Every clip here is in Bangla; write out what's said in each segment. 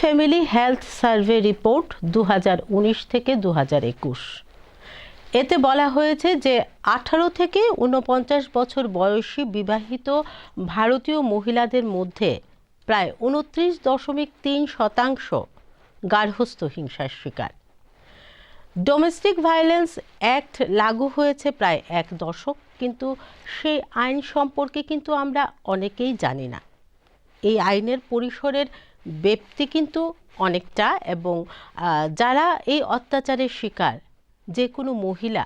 ফ্যামিলি হেলথ সার্ভে রিপোর্ট দু হাজার উনিশ থেকে দু হাজার একুশ। এতে বলা হয়েছে যে আঠারো থেকে উনপঞ্চাশ বছর বয়সী বিবাহিত ভারতীয় মহিলাদের মধ্যে প্রায় উনত্রিশ দশমিক তিন শতাংশ গার্হস্থ্য হিংসার শিকার। ডোমেস্টিক ভায়োলেন্স অ্যাক্ট লাগু হয়েছে প্রায় এক দশক, কিন্তু সেই আইন সম্পর্কে কিন্তু আমরা অনেকেই জানি না। এই আইনের পরিসরের ব্যক্তি কিন্তু অনেকটা এবং যারা এই অত্যাচারের শিকার, যে কোনো মহিলা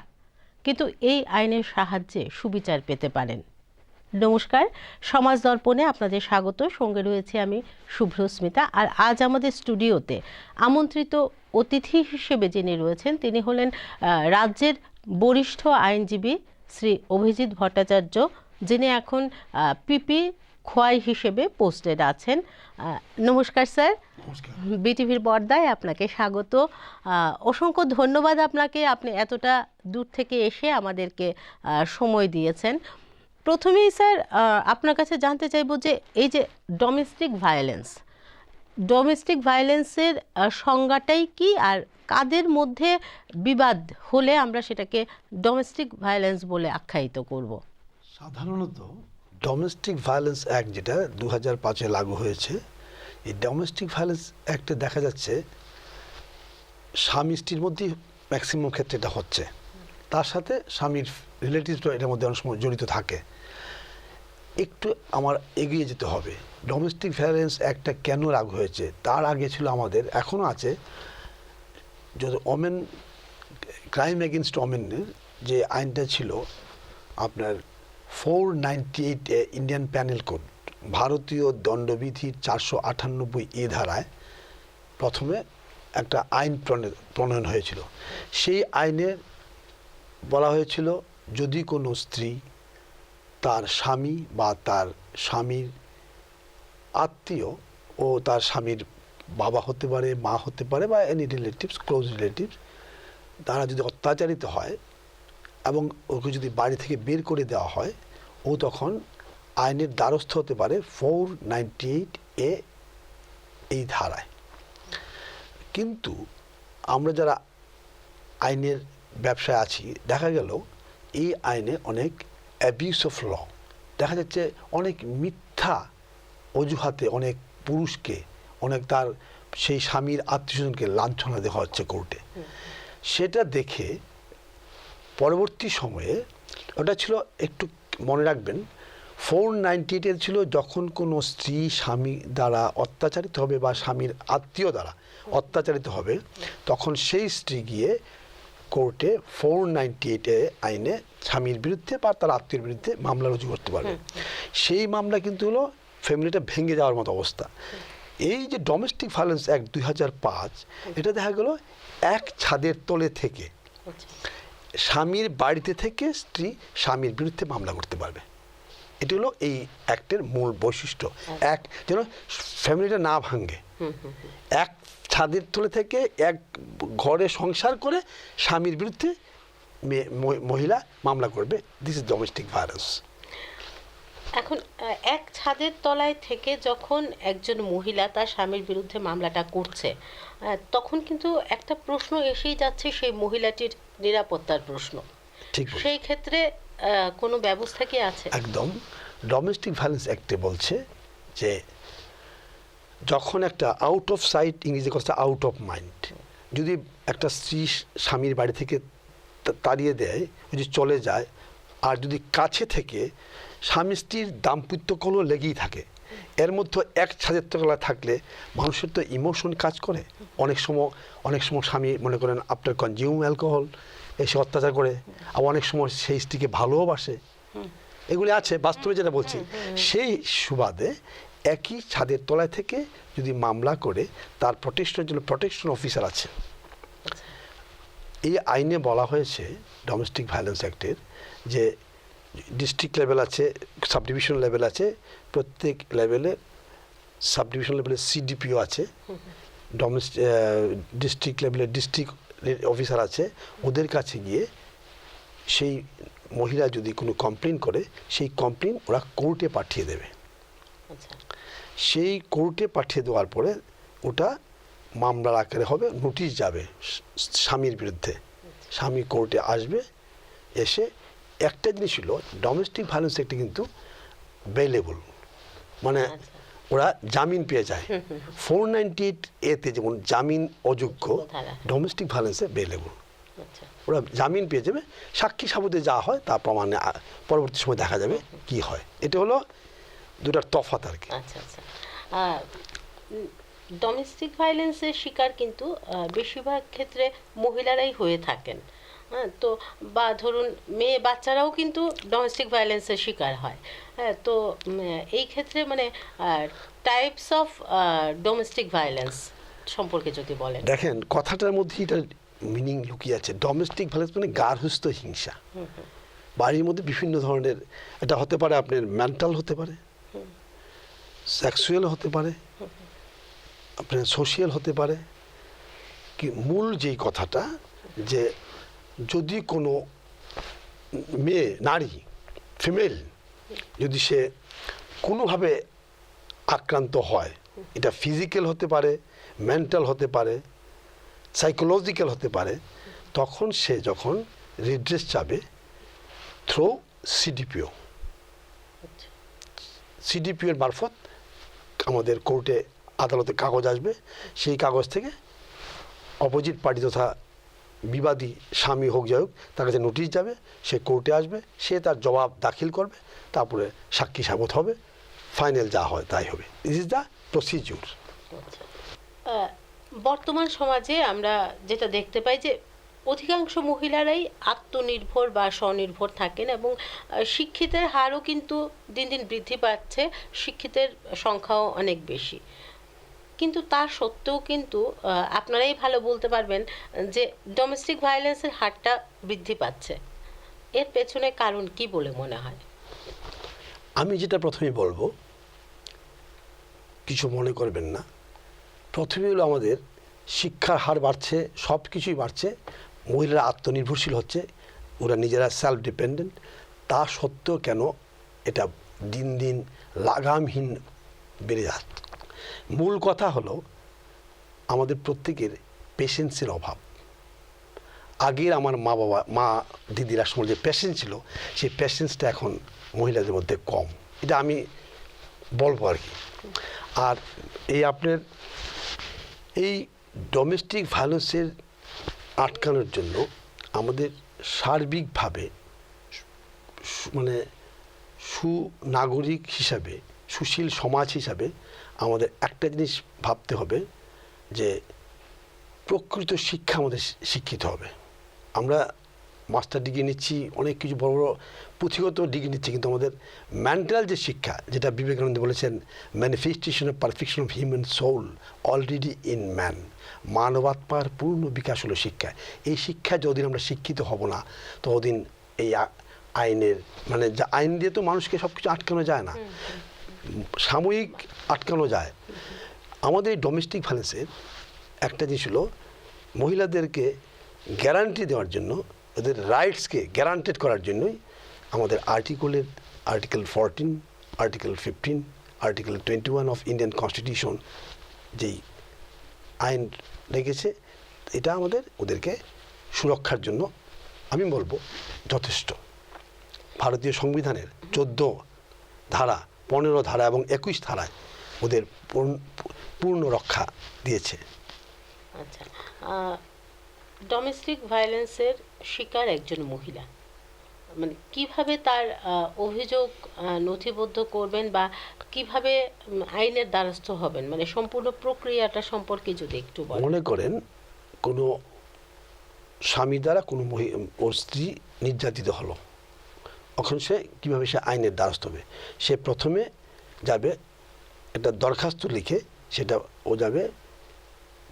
কিন্তু এই আইনের সাহায্যে সুবিচার পেতে পারেন। নমস্কার, সমাজ দর্পণে আপনাদের স্বাগত। সঙ্গে রয়েছে আমি শুভ্রস্মিতা আর আজ আমাদের স্টুডিওতে আমন্ত্রিত অতিথি হিসেবে যিনি রয়েছেন, তিনি হলেন রাজ্যের বরিষ্ঠ আইনজীবী শ্রী অভিজিৎ ভট্টাচার্য, যিনি এখন পিপি খোয়াই হিসেবে পোস্টেড আছেন। নমস্কার স্যার। বিটিভির পর্দায় আপনাকে স্বাগত। অসংখ্য ধন্যবাদ আপনাকে। আপনি এতটা দূর থেকে এসে আমাদেরকে সময় দিয়েছেন। প্রথমেই স্যার আপনার কাছে জানতে চাইব যে এই যে ডোমেস্টিক ভায়োলেন্স ডোমেস্টিক ভায়োলেন্সের সংজ্ঞাটাই কি আর কাদের মধ্যে বিবাদ হলে আমরা সেটাকে ডোমেস্টিক ভায়োলেন্স বলে আখ্যায়িত করব? সাধারণত ডোমেস্টিক ভায়োলেন্স অ্যাক্ট যেটা দু হাজার পাঁচে লাগু হয়েছে, এই ডোমেস্টিক ভায়োলেন্স অ্যাক্টে দেখা যাচ্ছে স্বামী স্ত্রীর মধ্যেই ম্যাক্সিমাম ক্ষেত্রে এটা হচ্ছে। তার সাথে স্বামীর রিলেটিভসরা এটার মধ্যে অনেক সময় জড়িত থাকে। একটু আমার এগিয়ে যেতে হবে। ডোমেস্টিক ভায়োলেন্স অ্যাক্টটা কেন লাগু হয়েছে? তার আগে ছিল আমাদের এখনও আছে। যত ওমেন ক্রাইম এগেনস্ট ওমেনের যে আইনটা ছিল, আপনার four eight Indian penal code ভারতীয় দণ্ডবিধির চারশো আটানব্বই এ ধারায় প্রথমে একটা আইন প্রণে- প্রণয়ন হয়েছিল। সেই আইনে বলা হয়েছিল, যদি কোনো স্ত্রী তার স্বামী বা তার স্বামীর আত্মীয় ও তার স্বামীর বাবা হতে পারে, মা হতে পারে বা এনি রিলেটিভস ক্লোজ রিলেটিভস তারা যদি অত্যাচারিত হয় এবং ওকে যদি বাড়ি থেকে বের করে দেওয়া হয় ও তখন আইনের দ্বারস্থ হতে পারে ফোর নাইনটি এইট এ এই ধারায়। কিন্তু আমরা যারা আইনের ব্যবসায় আছি দেখা গেল এই আইনে অনেক অ্যাবিউস অফ ল দেখা যাচ্ছে অনেক মিথ্যা অজুহাতে অনেক পুরুষকে অনেক তার সেই স্বামীর আত্মীয়স্বজনকে লাঞ্ছনা দেওয়া হচ্ছে কোর্টে। সেটা দেখে পরবর্তী সময়ে ওটা ছিল একটু মনে রাখবেন ফোর নাইনটি এইটের ছিল যখন কোনো স্ত্রী স্বামী দ্বারা অত্যাচারিত হবে বা স্বামীর আত্মীয় দ্বারা অত্যাচারিত হবে তখন সেই স্ত্রী গিয়ে কোর্টে ফোর নাইনটি এইটে আইনে স্বামীর বিরুদ্ধে বা তার আত্মীয়ের বিরুদ্ধে মামলা রুজু করতে পারবে। সেই মামলা কিন্তু হলো ফ্যামিলিটা ভেঙে যাওয়ার মতো অবস্থা। এই যে ডোমেস্টিক ভায়োলেন্স অ্যাক্ট দুই হাজার পাঁচ এটা দেখা গেল এক ছাদের তলে থেকে। স্বামীর বাড়িতে থেকে স্ত্রী স্বামীর বিরুদ্ধে মামলা করতে পারবে। এটি হলো এই অ্যাক্টের মূল বৈশিষ্ট্য। এক যেন ফ্যামিলিটা না ভাঙে। এক ছাদের তলে থেকে এক ঘরে সংসার করে স্বামীর বিরুদ্ধে মহিলা মামলা করবে। দিস ইজ ডোমেস্টিক ভায়োলেন্স এখন এক ছাদের তলায় থেকে যখন একজন মহিলা তার স্বামীর বিরুদ্ধে মামলাটা করছে তখন কিন্তু একটা প্রশ্ন এসেই যাচ্ছে সেই মহিলাটির নিরাপত্তার প্রশ্ন। ঠিক সেই ক্ষেত্রে কোনো ব্যবস্থা কি আছে? একদম। ডোমেস্টিক ভায়োলেন্স অ্যাক্টে বলছে যে যখন একটা আউট অফ সাইট ইংরেজি কথা আউট অফ মাইন্ড যদি একটা স্ত্রী স্বামীর বাড়ি থেকে তাড়িয়ে দেয় যদি চলে যায় আর যদি কাছে থেকে স্বামী স্ত্রীর দাম্পত্য কলহ লেগেই থাকে এর মধ্যে এক ছাদের থাকলে মানুষের তো ইমোশন কাজ করে। অনেক সময় অনেক সময় স্বামী মনে করেন আফটার কনজিউম অ্যালকোহল এসে অত্যাচার করে। আবার অনেক সময় সেই স্ত্রীকে ভালোবাসে এগুলি আছে, বাস্তবে যেটা বলছি। সেই সুবাদে একই ছাদের তলায় থেকে যদি মামলা করে, তার প্রটেকশনের জন্য প্রটেকশন অফিসার আছে। এই আইনে বলা হয়েছে ডোমেস্টিক ভায়োলেন্স অ্যাক্টের যে ডিস্ট্রিক্ট লেভেল আছে সাব ডিভিশন লেভেল আছে প্রত্যেক লেভেলে সাব ডিভিশন লেভেলে সিডিপিও আছে ডোমেস্টিক ডিস্ট্রিক্ট লেভেলে ডিস্ট্রিক্ট অফিসার আছে ওদের কাছে গিয়ে সেই মহিলা যদি কোনো কমপ্লেন করে সেই কমপ্লেন ওরা কোর্টে পাঠিয়ে দেবে। আচ্ছা। সেই কোর্টে পাঠিয়ে দেওয়ার পরে ওটা মামলার আকারে হবে নোটিশ যাবে স্বামীর বিরুদ্ধে। স্বামী কোর্টে আসবে এসে একটা জিনিস ছিল ডোমেস্টিক ভায়োলেন্স একটি কিন্তু বেলেবল মানে আচ্ছা। ওরা জামিন পেয়ে যায়। ফোর নাইনটি এইট এতে যেমন জামিন অযোগ্য ডোমেস্টিক ভায়োলেন্সে বেলেবল আচ্ছা। ওরা জামিন পেয়ে যাবে। সাক্ষী সাবুতে যা হয় তা প্রমাণে পরবর্তী সময় দেখা যাবে কি হয়। এটা হলো দুটার তফাত আর কি। আচ্ছা আচ্ছা। ডোমেস্টিক ভায়োলেন্সের শিকার কিন্তু বেশিরভাগ ক্ষেত্রে মহিলারাই হয়ে থাকেন। হ্যাঁ তো বা ধরুন মেয়ে বাচ্চারাও কিন্তু ডোমেস্টিক ভায়োলেন্সের শিকার হয়। হ্যাঁ তো এই ক্ষেত্রে মানে টাইপস অফ ডোমেস্টিক ভায়োলেন্স সম্পর্কে যদি বলেন। দেখেন কথাটার মধ্যে এটা মিনিং লুকিয়ে আছে। ডোমেস্টিক ভায়োলেন্স মানে গার্হস্থ হিংসা। বাড়ির মধ্যে বিভিন্ন ধরনের এটা হতে পারে আপনার মেন্টাল হতে পারে সেক্সুয়াল হতে পারে আপনার সোশিয়াল হতে পারে। কি মূল যেই কথাটা যে যদি কোনো মেয়ে, নারী ফিমেল যদি সে কোনোভাবে আক্রান্ত হয়, এটা ফিজিক্যাল হতে পারে মেন্টাল হতে পারে সাইকোলজিক্যাল হতে পারে, তখন সে যখন রিড্রেস চাবে থ্রো সিডিপিও সিডিপিও এর মারফত আমাদের কোর্টে আদালতে কাগজ আসবে, সেই কাগজ থেকে অপোজিট পার্টি তথা বিবাদী স্বামী হোক, যাই হোক, তার কাছে নোটিশ যাবে, সে কোর্টে আসবে, সে তার জবাব দাখিল করবে, তারপরে সাক্ষী সাবত হবে, ফাইনাল যা হয় তাই হবে দিস ইজ দ্য প্রসিজিউর আচ্ছা। বর্তমান সমাজে আমরা যেটা দেখতে পাই যে অধিকাংশ মহিলারাই আত্মনির্ভর বা স্বনির্ভর থাকেন এবং শিক্ষিতের হারও কিন্তু দিন দিন বৃদ্ধি পাচ্ছে, শিক্ষিতের সংখ্যাও অনেক বেশি কিন্তু তার সত্ত্বেও কিন্তু আপনারাই ভালো বলতে পারবেন যে ডোমেস্টিক ভায়োলেন্সের হারটা বৃদ্ধি পাচ্ছে। এর পেছনে কারণ কি বলে মনে হয়? আমি যেটা প্রথমে বলব, কিছু মনে করবেন না। প্রথমে হলো আমাদের শিক্ষার হার বাড়ছে সব কিছুই বাড়ছে। মহিলারা আত্মনির্ভরশীল হচ্ছে, ওরা নিজেরা সেলফ ডিপেন্ডেন্ট তা সত্ত্বেও কেন এটা দিন দিন লাগামহীন বেড়ে যাচ্ছে? মূল কথা হলো আমাদের প্রত্যেকের পেশেন্সের অভাব। আগের আমার মা বাবা, মা দিদিরা সময় যে পেশেন্স ছিল, সেই পেশেন্সটা এখন মহিলাদের মধ্যে কম। এটা আমি বলব আর কি। আর এই আপনার এই ডোমেস্টিক ভায়োলেন্সের আটকানোর জন্য আমাদের সার্বিকভাবে মানে সুনাগরিক হিসাবে, সুশীল সমাজ হিসাবে আমাদের একটা জিনিস ভাবতে হবে যে প্রকৃত শিক্ষা আমাদের শিক্ষিত হবে। আমরা মাস্টার ডিগ্রি নিচ্ছি, অনেক কিছু বড় বড় পুঁথিগত ডিগ্রি নিচ্ছি, কিন্তু আমাদের মেন্টাল যে শিক্ষা, যেটা বিবেকানন্দ বলেছেন manifestation of perfection of human soul already in man মানবাত্মার পূর্ণ বিকাশ হলো শিক্ষা। এই শিক্ষা যতদিন আমরা শিক্ষিত হব না, ততদিন এই আইনের মানে যা আইন দিয়ে তো মানুষকে সব কিছু আটকানো যায় না। সাময়িক আটকানো যায়। আমাদের এই ডোমেস্টিক ভায়োলেন্সের একটা জিনিস হলো, মহিলাদেরকে গ্যারান্টি দেওয়ার জন্য, ওদের রাইটসকে গ্যারান্টেড করার জন্যই আমাদের আর্টিকেলের article fourteen article fifteen article twenty one of Indian constitution যেই আইন রেখেছে, এটা আমাদের ওদেরকে সুরক্ষার জন্য আমি বলব যথেষ্ট। ভারতীয় সংবিধানের চোদ্দ ধারা পনেরো ধারা এবং একুশ ধারায় ওদের পূর্ণ- রক্ষা দিয়েছে। আচ্ছা ডোমেস্টিক ভায়োলেন্সের শিকার একজন মহিলা। মানে কীভাবে তার অভিযোগ নথিবদ্ধ করবেন বা কীভাবে আইনের দ্বারস্থ হবেন? মানে সম্পূর্ণ প্রক্রিয়াটা সম্পর্কে যদি একটু মনে করেন কোনো স্বামী দ্বারা কোনো মহি ওর স্ত্রী নির্যাতিত হলো। তখন সে কীভাবে সে আইনের দ্বারস্থ হবে? সে প্রথমে যাবে, একটা দরখাস্ত লিখে সেটা ও যাবে,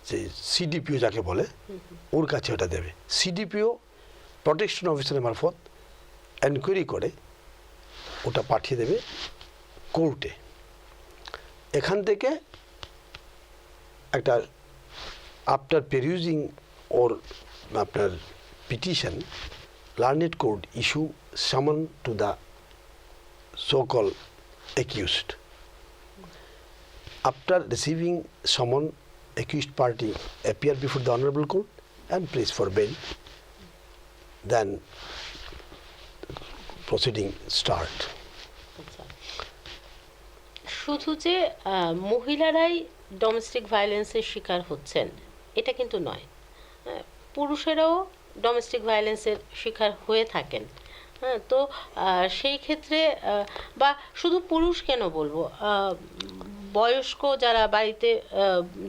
যে সিডিপিও যাকে বলে, ওর কাছে ওটা দেবে। সিডিপিও প্রোটেকশন অফিসারের মারফত এনকোয়ারি করে, ওটা পাঠিয়ে দেবে কোর্টে এখান থেকে একটা আফটার পেরিউজিং ওর আপনার petition learned court issue summon to the so called accused. After receiving summon accused party appear before the honorable court and place for bail, then proceeding start. আচ্ছা শুধু যে মহিলারাই ডোমেস্টিক ভায়োলেন্সের শিকার হচ্ছেন এটা কিন্তু নয় পুরুষেরাও ডোমেস্টিক ভায়োলেন্সের শিকার হয়ে থাকেন হ্যাঁ তো সেই ক্ষেত্রে বা শুধু পুরুষ কেন বলব? বয়স্ক যারা বাড়িতে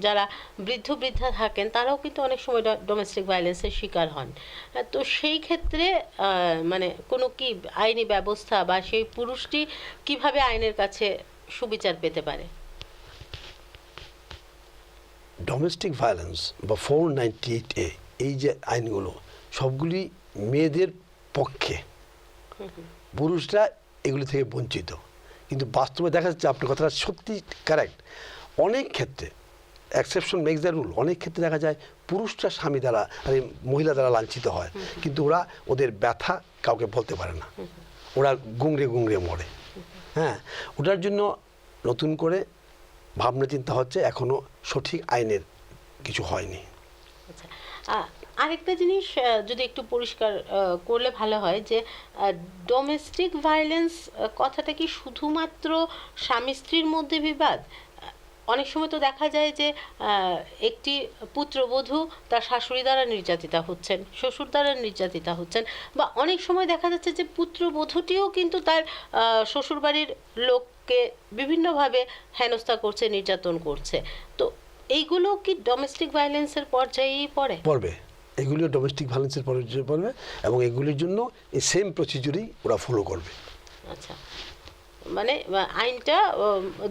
যারা বৃদ্ধ বৃদ্ধা থাকেন, তারাও কিন্তু অনেক সময় ডোমেস্টিক ভায়োলেন্সের শিকার হন। তো সেই ক্ষেত্রে মানে কোনো কি আইনি ব্যবস্থা বা সেই পুরুষটি কীভাবে আইনের কাছে সুবিচার পেতে পারে? ডোমেস্টিক ভায়োলেন্স বা ফোর নাইনটি এইট এ এই যে আইনগুলো, সবগুলি মেয়েদের পক্ষে পুরুষরা এগুলি থেকে বঞ্চিত। কিন্তু বাস্তবে দেখা যাচ্ছে আপনার কথাটা সত্যি কারেক্ট অনেক ক্ষেত্রে অ্যাকসেপশন মেক্স দ্য রুল অনেক ক্ষেত্রে দেখা যায় পুরুষরা স্বামী দ্বারা আরে মহিলা দ্বারা লাঞ্ছিত হয়। কিন্তু ওরা ওদের ব্যথা কাউকে বলতে পারে না। ওরা গুংড়ে গুংড়ে মরে। হ্যাঁ ওটার জন্য নতুন করে ভাবনা চিন্তা হচ্ছে এখনও সঠিক আইনের কিছু হয়নি। আচ্ছা আরেকটা জিনিস যদি একটু পরিষ্কার করলে ভালো হয় যে ডোমেস্টিক ভায়োলেন্স কথাটা কি শুধুমাত্র স্বামী স্ত্রীর মধ্যে বিবাদ? অনেক সময় তো দেখা যায় যে একটি পুত্রবধূ তার শাশুড়ি দ্বারা নির্যাতিতা হচ্ছেন, শ্বশুর দ্বারা নির্যাতিতা হচ্ছেন, বা অনেক সময় দেখা যাচ্ছে যে, পুত্রবধূটিও কিন্তু তার শ্বশুরবাড়ির লোককে বিভিন্নভাবে হেনস্থা করছে, নির্যাতন করছে। তো এইগুলো কি ডোমেস্টিক ভায়োলেন্সের পর্যায়েই পড়ে? পড়বে। এগুলিও ডোমেস্টিক ভায়োলেন্সের পর্যায়ে পড়বে এবং এগুলির জন্য এই সেম প্রসিডিউরই ওরা ফলো করবে। আচ্ছা। মানে আইনটা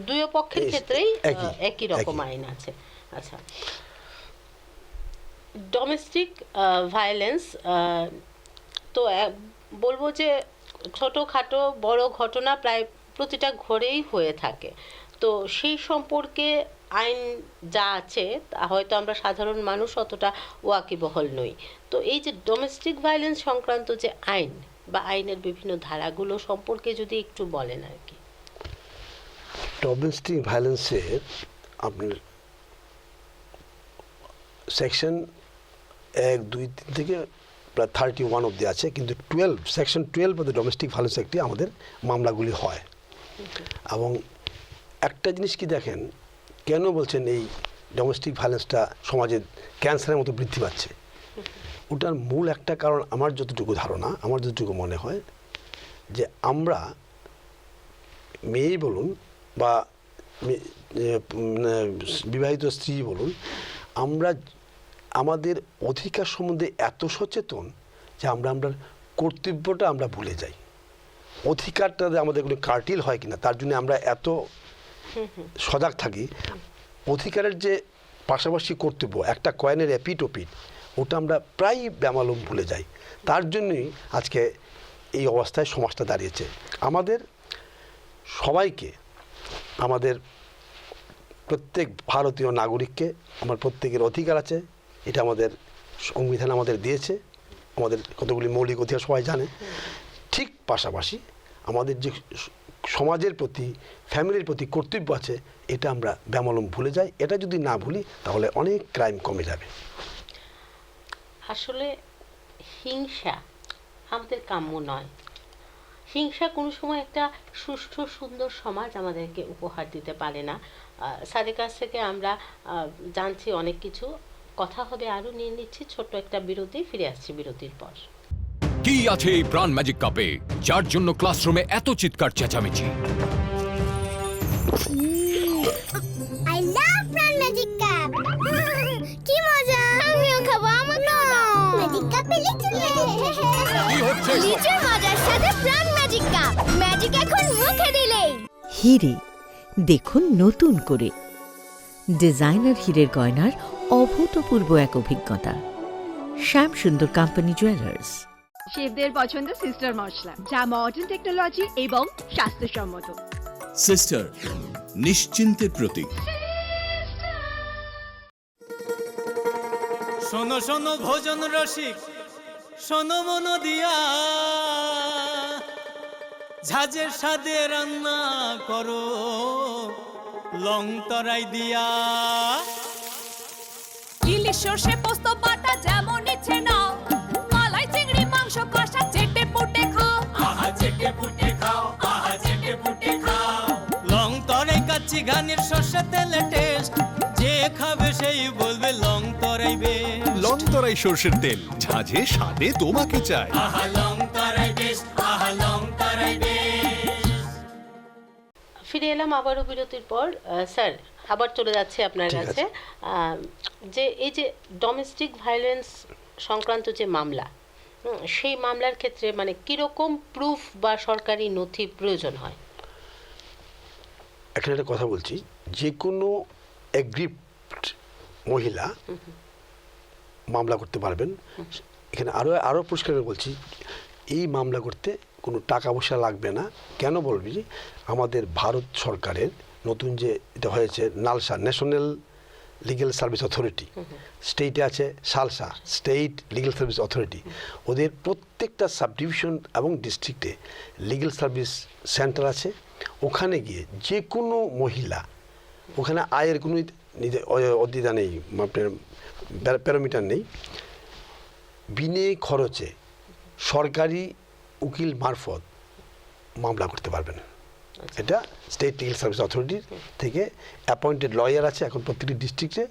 দুই পক্ষের ক্ষেত্রেই একই, রকম আইন আছে। আচ্ছা। ডোমেস্টিক ভায়োলেন্স তো বলব যে ছোটোখাটো বড় ঘটনা প্রায় প্রতিটা ঘরেই হয়ে থাকে। তো সেই সম্পর্কে আইন যা আছে তা হয়তো আমরা সাধারণ মানুষ অতটা ওয়াকিবহল নই। তো এই যে ডোমেস্টিক ভায়োলেন্স সংক্রান্ত যে আইন বা আইনের বিভিন্ন ধারাগুলো সম্পর্কে যদি একটু বলেন আর কি। ডোমেস্টিক ভায়োলেন্সের আপনার সেকশন এক দুই তিন থেকে প্রায় থার্টি ওয়ান অব্দি আছে কিন্তু twelve section twelve of the domestic violence একটি আমাদের মামলাগুলি হয়। এবং একটা জিনিস কি দেখেন কেন বলছেন এই ডোমেস্টিক ভায়োলেন্সটা সমাজে ক্যান্সারের মতো বৃদ্ধি পাচ্ছে? ওটার মূল একটা কারণ আমার যতটুকু ধারণা আমার যতটুকু মনে হয় যে আমরা মেয়েই বলুন বা মে- এ, উম, এ, বিবাহিত স্ত্রী বলুন আমরা আমাদের অধিকার সম্বন্ধে এত সচেতন যে আমরা আমরা কর্তব্যটা আমরা ভুলে যাই। অধিকারটা আমাদের কোনো কার্টিল হয় কিনা তার জন্য আমরা এত সজাগ থাকি, অধিকারের যে পাশাপাশি কর্তব্য, একটা কয়েনের এপিট ওপিট ওটা আমরা প্রায় ব্যামালুম ভুলে যাই। তার জন্যই আজকে এই অবস্থায় সমাজটা দাঁড়িয়েছে। আমাদের সবাইকে, আমাদের প্রত্যেক ভারতীয় নাগরিককে আমার প্রত্যেকের অধিকার আছে, এটা আমাদের সংবিধান আমাদের দিয়েছে, আমাদের কতগুলি মৌলিক অধিকার সবাই জানে। ঠিক পাশাপাশি আমাদের যে সমাজের প্রতি, ফ্যামিলির প্রতি কর্তব্য আছে, এটা আমরা ব্যামলম ভুলে যাই। এটা যদি না ভুলি, তাহলে অনেক ক্রাইম কমে যাবে। আসলে হিংসা আমাদের কাম্য নয়। হিংসা কোনো সময় একটা সুষ্ঠু, সুন্দর সমাজ আমাদেরকে উপহার দিতে পারে না। স্যারের কাছ থেকে আমরা জানছি অনেক কিছু। কথা হবে আরও নিয়ে নিচ্ছি, ছোট্ট একটা বিরতি, ফিরে আসছি বিরতির পর। কি আছে এই প্রাণ ম্যাজিক কাপে যার জন্য ক্লাসরুমে এত চিৎকার চেঁচামেচি? আই লাভ প্রাণ ম্যাজিক কাপ কি মজা। আমিও খাব আমাকে ম্যাজিক কাপ পেলে কি হচ্ছে? লিচুর মজার সাথে প্রাণ ম্যাজিক কাপ ম্যাজিক এখন মুখে দিলেই। হিরে দেখুন নতুন করে। ডিজাইনার হীরের গয়নার অভূতপূর্ব এক অভিজ্ঞতা। শ্যাম সুন্দর কোম্পানি জুয়েলার্স শেফদের পছন্দ সিস্টার মশলা যা মডার্ন টেকনোলজি এবং স্বাস্থ্যসম্মত। সিস্টার নিশ্চিন্তের প্রতীক। শোনো শোনো ভোজন রসিক শোনো মন দিয়া। ঝাঁঝের সাদে রান্না করো লং তরাই দিয়া। ইলিশ সর্ষে পোস্ত বাটা যেমন ইচ্ছে নাও কষা চেটে পুটে খাও। লং তরাই কাচ্চি ঘানির সর্ষে তেলে টেস্ট যে খাবে সেই বলবে লং তরাই বেশ লং তরাই সর্ষের তেল ঝাঁঝে স্বাদে তোমাকে চাই। আহা লং তরাই বেশ আহা লং তরাই বেশ ফিরে এলাম আবারও বিরতির পর। আহ, স্যার আবার চলে যাচ্ছে আপনার কাছে। আহ, যে এই যে ডোমেস্টিক ভায়োলেন্স সংক্রান্ত যে মামলা সেই মামলার ক্ষেত্রে মানে কীরকম প্রুফ বা সরকারি নথি প্রয়োজন হয়? এখানে একটা কথা বলছি যে কোনো এগ্রিপ্ট মহিলা মামলা করতে পারবেন। এখানে আরও আরও পরিষ্কার করে বলছি এই মামলা করতে কোনো টাকা পয়সা লাগবে না। কেন বলবি? আমাদের ভারত সরকারের নতুন যে এটা হয়েছে NALSA national legal service authority স্টেটে আছে SALSA state legal service authority ওদের প্রত্যেকটা সাব ডিভিশন এবং ডিস্ট্রিক্টে লিগ্যাল সার্ভিস সেন্টার আছে। ওখানে গিয়ে যে কোনো মহিলা ওখানে আয়ের কোনো নিজে- অ- অদ্বিধা নেই আপনার প্যারামিটার নেই। বিনে খরচে সরকারি উকিল মারফত মামলা করতে পারবেন। এটা স্টেট লিগাল সার্ভিস অথরিটি থেকে অ্যাপয়েন্টেড লয়ার আছে, এখন প্রত্যেকটি ডিস্ট্রিক্টে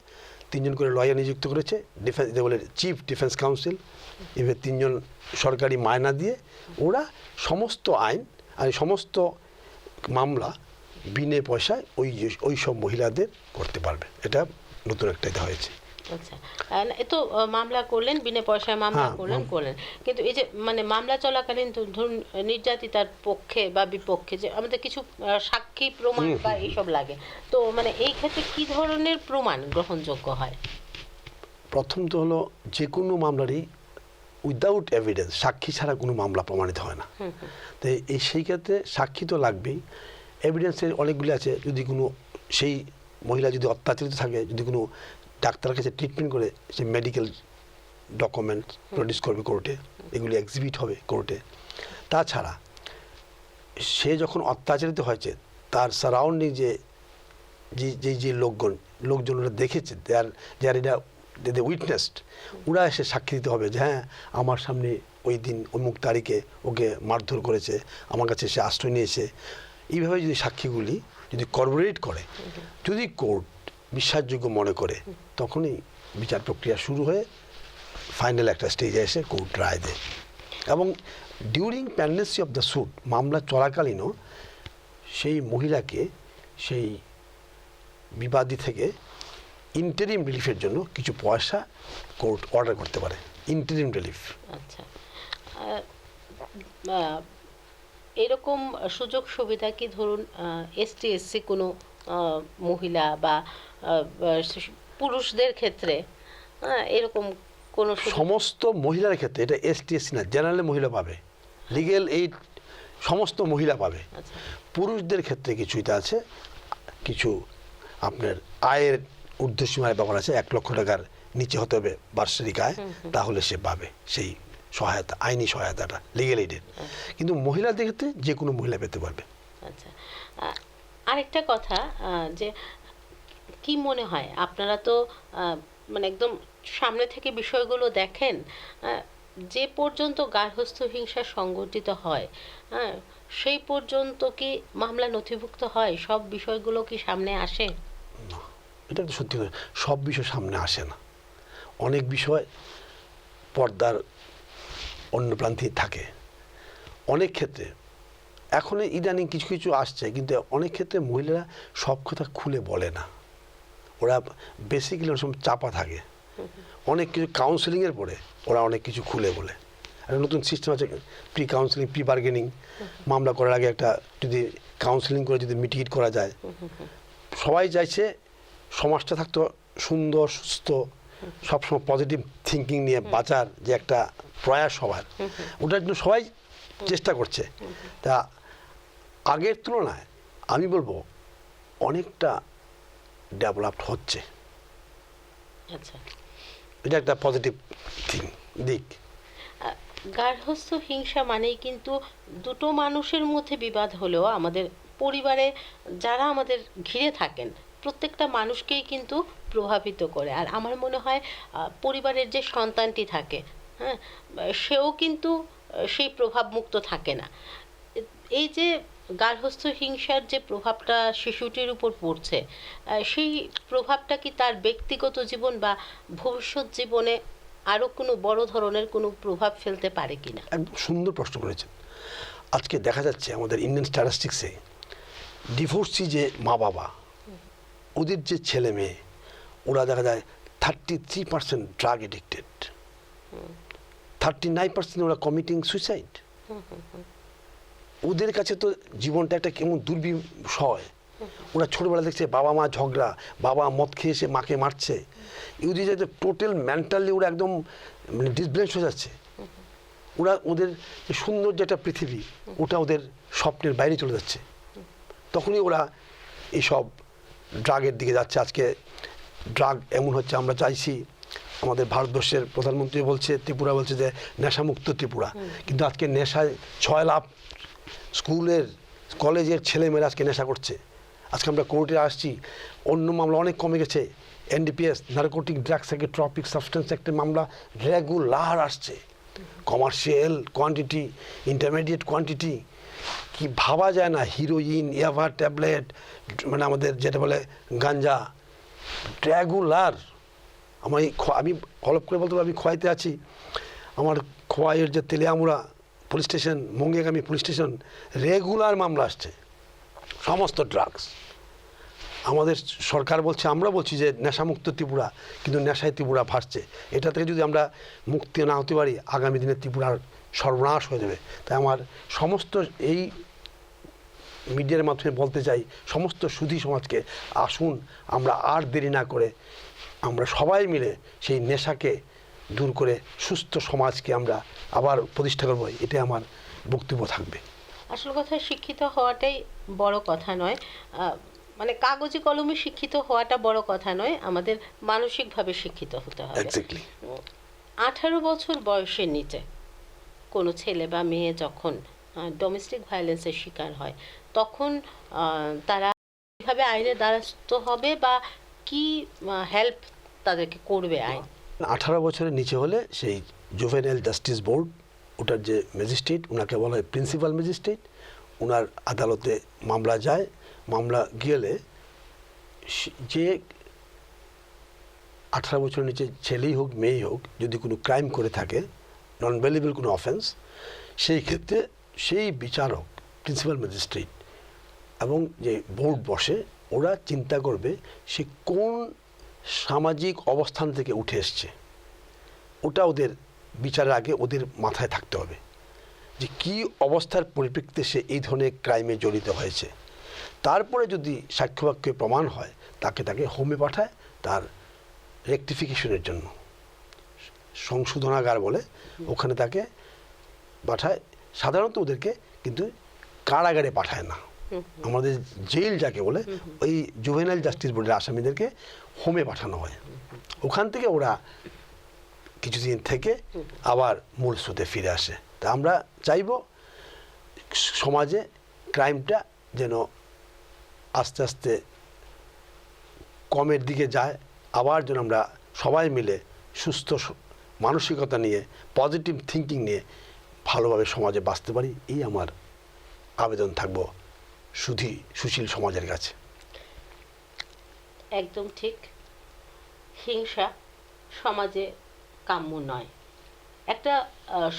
তিনজন করে লয়ার নিযুক্ত করেছে ডিফেন্স বলে চিফ ডিফেন্স কাউন্সিল এবার তিনজন সরকারি মায়না দিয়ে ওরা সমস্ত আইন আর সমস্ত মামলা বিনে পয়সায় ওই ওই সব মহিলাদের করতে পারবে। এটা নতুন একটা হয়েছে। আচ্ছা। এ তো মামলা করলেন বিনা পয়সায় মামলা হ্যাঁ, করলেন করলেন। কিন্তু এই যে মানে মামলা চলাকালীন ধরুন নির্যাতিতার পক্ষে বা বিপক্ষে যে আমাদের কিছু সাক্ষী প্রমাণ বা এইসব লাগে। তো মানে এই ক্ষেত্রে কি ধরনের প্রমাণ গ্রহণযোগ্য হয়? প্রথম তো হলো যে কোনো মামলারই উইদাউট এভিডেন্স সাক্ষী ছাড়া কোনো মামলা প্রমাণিত হয় না। তো এই সেই ক্ষেত্রে সাক্ষী তো লাগবেই। এভিডেন্সের অনেকগুলি আছে। যদি কোনো সেই মহিলা যদি অত্যাচারিত থাকে যদি কোনো ডাক্তারের কাছে ট্রিটমেন্ট করে সে মেডিকেল ডকুমেন্ট প্রডিউস করবে কোর্টে এগুলি এক্সিবিট হবে কোর্টে তাছাড়া সে যখন অত্যাচারিত হয়েছে তার সারাউন্ডিং যে যে যে যে লোকগণ লোকজন ওরা দেখেছে দে আর দে এটা দে উইটনেসড ওরা এসে সাক্ষী দিতে হবে যে হ্যাঁ আমার সামনে ওই দিন অমুক তারিখে ওকে মারধর করেছে আমার কাছে সে আশ্রয় নিয়েছে। এইভাবে যদি সাক্ষীগুলি যদি কর্পোরেট করে যদি কোর্ট বিশ্বাসযোগ্য মনে করে তখনই বিচার প্রক্রিয়া শুরু হয়ে ফাইনাল একটা স্টেজে এসে কোর্ট রায় দেয়। এবং during pendency of the suit মামলা চলাকালীনও সেই মহিলাকে সেই বিবাদী থেকে ইন্টারিম রিলিফের জন্য কিছু পয়সা কোর্ট অর্ডার করতে পারে। ইন্টারিম রিলিফ আচ্ছা। এরকম সুযোগ সুবিধা কি ধরুন এসটি এসসি কোনো মহিলা বা পুরুষদের ক্ষেত্রে হ্যাঁ, এরকম কোনো সমস্ত মহিলার ক্ষেত্রে এটা এস টি এসসি না জেনারেল মহিলা পাবে। লিগেল এইড সমস্ত মহিলা পাবে। আচ্ছা। পুরুষদের ক্ষেত্রে কিছু এটা আছে কিছু আপনার আয়ের ঊর্ধ্বসীমার ব্যাপার আছে এক লক্ষ টাকার নিচে হতে হবে বার্ষিক আয় তাহলে সে পাবে সেই সহায়তা আইনি সহায়তাটা লিগেল এইডের কিন্তু মহিলাদের ক্ষেত্রে যে কোনো মহিলা পেতে পারবে। আচ্ছা। আরেকটা কথা যে কি মনে হয়? আপনারা তো মানে একদম সামনে থেকে বিষয়গুলো দেখেন যে পর্যন্ত গার্হস্থ্য হিংসা সংগঠিত হয় হ্যাঁ সেই পর্যন্ত কি মামলা নথিভুক্ত হয়? সব বিষয়গুলো কি সামনে আসে? এটা তো সত্যি সব বিষয় সামনে আসে না। অনেক বিষয় পর্দার অন্য প্রান্তে থাকে। অনেক ক্ষেত্রে এখন ইদানিং কিছু কিছু আসছে, কিন্তু অনেক ক্ষেত্রে মহিলারা সব কথা খুলে বলে না। ওরা বেসিক্যালি ওর সময় চাপা থাকে। অনেক কিছু কাউন্সেলিংয়ের পরে ওরা অনেক কিছু খুলে বলে। একটা নতুন সিস্টেম আছে প্রি কাউন্সেলিং প্রি বার্গেনিং মামলা করার আগে একটা যদি কাউন্সেলিং করে যদি মিটিগেট করা যায়। সবাই চাইছে সমাজটা থাকতো সুন্দর, সুস্থ, সবসময় পজিটিভ থিঙ্কিং নিয়ে বাঁচার যে একটা প্রয়াস সবার ওটার জন্য সবাই চেষ্টা করছে। তা আগের তুলনায় আমি বলব অনেকটা ডেভেলপড হচ্ছে। আচ্ছা। এটা একটা পজিটিভ থিং দিক। আহ, গার্হস্থ্য হিংসা মানেই কিন্তু দুটো মানুষের মধ্যে বিবাদ হলেও আমাদের পরিবারে যারা আমাদের ঘিরে থাকেন প্রত্যেকটা মানুষকেই কিন্তু প্রভাবিত করে। আর আমার মনে হয় পরিবারের যে সন্তানটি থাকে হ্যাঁ সেও কিন্তু সেই প্রভাবমুক্ত থাকে না। এই যে গার্হস্থ্য হিংসার যে প্রভাবটা শিশুটির উপর পড়ছে সেই প্রভাবটা কি তার ব্যক্তিগত জীবন বা ভবিষ্যৎ জীবনে আরও কোনো বড় ধরনের কোনো প্রভাব ফেলতে পারে কিনা? একদম সুন্দর প্রশ্ন করেছেন। আজকে দেখা যাচ্ছে আমাদের ইন্ডিয়ান স্ট্যাটিস্টিক্সে ডিভোর্সি যে মা বাবা ওদের যে ছেলে মেয়ে ওরা দেখা যায় thirty three percent drug addicted thirty nine percent ওরা কমিটিং সুইসাইড ওদের কাছে তো জীবনটা একটা কেমন দুর্বিষয় ওরা ছোটবেলা দেখছে বাবা মা ঝগড়া, বাবা মদ খেয়ে এসে মাকে মারছে। ইউদি যাতে টোটাল মেন্টালি ওরা একদম মানে ডিসব্যালেন্স হয়ে যাচ্ছে। ওরা ওদের যে সুন্দর যে একটা পৃথিবী, ওটা ওদের স্বপ্নের বাইরে চলে যাচ্ছে। তখনই ওরা এইসব ড্রাগের দিকে যাচ্ছে। আজকে ড্রাগ এমন হচ্ছে, আমরা চাইছি আমাদের ভারতবর্ষের প্রধানমন্ত্রী বলছে, ত্রিপুরা বলছে যে নেশামুক্ত ত্রিপুরা। কিন্তু আজকে নেশায় ছয় লাখ স্কুলের, কলেজের ছেলেমেয়েরা আজকে নেশা করছে। আজকে আমরা কোর্টে আসছি, অন্য মামলা অনেক কমে গেছে। এনডিপিএস নার্কোটিক ড্রাগস থেকে ট্রপিক সাবস্টেন্স একটা মামলা রেগুলার আসছে। কমার্শিয়াল কোয়ান্টিটি ইন্টারমিডিয়েট কোয়ান্টিটি কি ভাবা যায় না হিরোইন ইয়াভা ট্যাবলেট মানে আমাদের যেটা বলে গাঞ্জা রেগুলার আমার এই আমি হলপ করে বলতে আমি খোয়াইতে আছি। আমার খোয়াইয়ের যে তেলিয়ামুড়া পুলিশ স্টেশন মঙ্গেগামী পুলিশ স্টেশন রেগুলার মামলা আসছে। সমস্ত ড্রাগস আমাদের সরকার বলছে, আমরা বলছি যে নেশামুক্ত ত্রিপুরা, কিন্তু নেশায় ত্রিপুরা ভাসছে এটা থেকে যদি আমরা মুক্তি না হতে পারি, আগামী দিনে ত্রিপুরার সর্বনাশ হয়ে যাবে। তাই আমার সমস্ত এই মিডিয়ার মাধ্যমে বলতে চাই, সমস্ত সুধী সমাজকে আসুন, আমরা আর দেরি না করে আমরা সবাই মিলে সেই নেশাকে দূর করে সুস্থ সমাজকে আমরা আবার প্রতিষ্ঠা করব এটাই আমার বক্তব্য থাকবে। আসল কথা শিক্ষিত হওয়াটাই বড় কথা নয়। মানে কাগজে কলমে শিক্ষিত হওয়াটা বড় কথা নয় আমাদের মানসিকভাবে শিক্ষিত হতে হবে। আঠারো বছর বয়সের নিচে কোনো ছেলে বা মেয়ে যখন ডোমেস্টিক ভায়োলেন্সের শিকার হয় তখন তারা কীভাবে আইনের দ্বারস্থ হবে বা কি হেল্প তাদেরকে করবে আইন? আঠারো বছরের নিচে হলে সেই জুভেনাইল জাস্টিস বোর্ড ওটার যে ম্যাজিস্ট্রেট ওনাকে বলা হয় প্রিন্সিপাল ম্যাজিস্ট্রেট ওনার আদালতে মামলা যায়। মামলা গেলে যে আঠারো বছরের নিচে ছেলেই হোক, মেয়েই হোক, যদি কোনো ক্রাইম করে থাকে নন ভ্যালিবল কোনো অফেন্স সেই ক্ষেত্রে সেই বিচারক প্রিন্সিপাল ম্যাজিস্ট্রেট এবং যে বোর্ড বসে, ওরা চিন্তা করবে সে কোন সামাজিক অবস্থান থেকে উঠে এসছে। ওটা ওদের বিচারের আগে ওদের মাথায় থাকতে হবে যে কি অবস্থার পরিপ্রেক্ষিতে সে এই ধরনের ক্রাইমে জড়িত হয়েছে। তারপরে যদি সাক্ষ্যবাক্যে প্রমাণ হয় তাকে তাকে হোমে পাঠায় তার রেকটিফিকেশনের জন্য। সংশোধনাগার বলে ওখানে তাকে পাঠায়। সাধারণত ওদেরকে কিন্তু কারাগারে পাঠায় না। আমাদের জেল যাকে বলে ওই জুভেনাইল জাস্টিস বোর্ডের আসামিদেরকে হোমে পাঠানো হয়। ওখান থেকে ওরা কিছুদিন থেকে আবার মূল স্রোতে ফিরে আসে। তা আমরা চাইব সমাজে ক্রাইমটা যেন আস্তে আস্তে কমের দিকে যায়, আবার যেন আমরা সবাই মিলে সুস্থ মানসিকতা নিয়ে পজিটিভ থিঙ্কিং নিয়ে ভালোভাবে সমাজে বাঁচতে পারি, এই আমার আবেদন থাকব সুধী, সুশীল সমাজের কাছে। একদম ঠিক। হিংসা সমাজে কাম্য নয়। একটা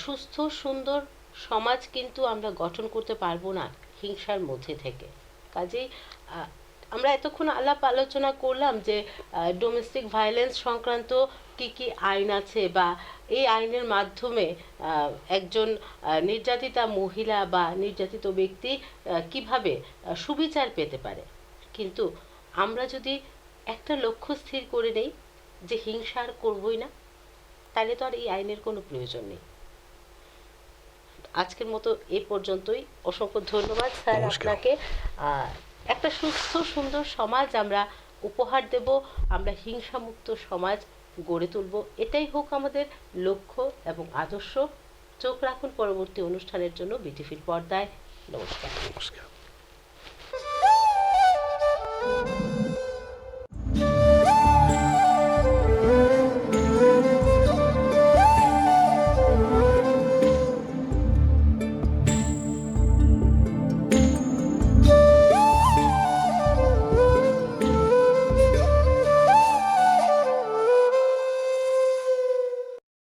সুস্থ, সুন্দর সমাজ কিন্তু আমরা গঠন করতে পারব না হিংসার মধ্যে থেকে। কাজেই আমরা এতক্ষণ আলাপ আলোচনা করলাম যে ডোমেস্টিক ভায়োলেন্স সংক্রান্ত কি কি আইন আছে বা এই আইনের মাধ্যমে একজন নির্যাতিতা মহিলা বা নির্যাতিত ব্যক্তি কীভাবে সুবিচার পেতে পারে। কিন্তু আমরা যদি একটা লক্ষ্য স্থির করে নেই যে হিংসা আর করবই না। তাহলে তো আর এই আইনের কোনো প্রয়োজন নেই। আজকের মতো এ পর্যন্তই। অসংখ্য ধন্যবাদ স্যার আপনাকে। একটা সুস্থ সুন্দর সমাজ আমরা উপহার দেব। আমরা হিংসামুক্ত সমাজ গড়ে তুলব। এটাই হোক আমাদের লক্ষ্য এবং আদর্শ। চোখ রাখুন পরবর্তী অনুষ্ঠানের জন্য বিটিফির পর্দায়। নমস্কার। নমস্কার।